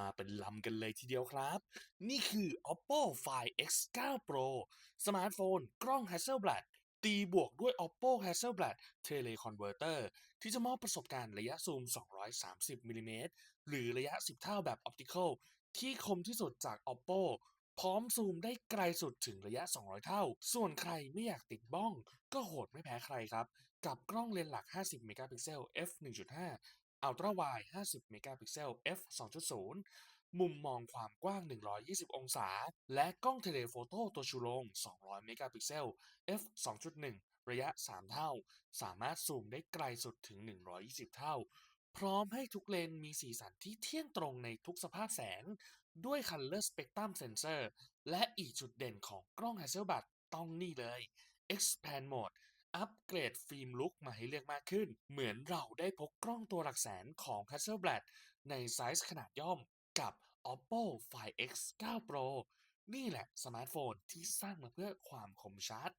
มาเป็นลำกันเลยทีเดียวครับ นี่คือ Oppo Find X9 Pro สมาร์ทโฟน กล้อง Hasselblad ตีบวกด้วย Oppo Hasselblad Teleconverter ที่จะมอบประสบการณ์ระยะซูม 230มิลลิเมตรหรือระยะ 10 เท่าแบบ Optical ที่คมที่สุดจาก Oppo พร้อมซูมได้ไกลสุดถึงระยะ 200 เท่า ส่วนใครไม่อยากติดบ้อง ก็โหดไม่แพ้ใครครับ กับกล้องเลนส์หลัก 50 เมกะพิกเซล f 1.5 Ultra Wide 50เมกะพิกเซล f 2.0 มุมมองความกว้าง 120 องศา และกล้องเทเลโฟโต้ตัวชูโรง 200 เมกะพิกเซล f 2.1 ระยะ 3 เท่า สามารถซูมได้ไกลสุดถึง 120 เท่า พร้อมให้ทุกเลนมีสีสันที่เที่ยงตรงในทุกสภาพแสง ด้วย Color Spectrum Sensor และอีกจุดเด่นของกล้อง Hasselblad ต้องนี่เลย Expand Mode อัปเกรดฟิล์มลุกมาให้เลือกมากขึ้น เหมือนเราได้พกกล้องตัวหลักแสนของ Hasselblad ในไซส์ขนาดย่อมกับ Oppo Find X9 Pro นี่แหละสมาร์ทโฟนที่สร้างมาเพื่อความคมชัด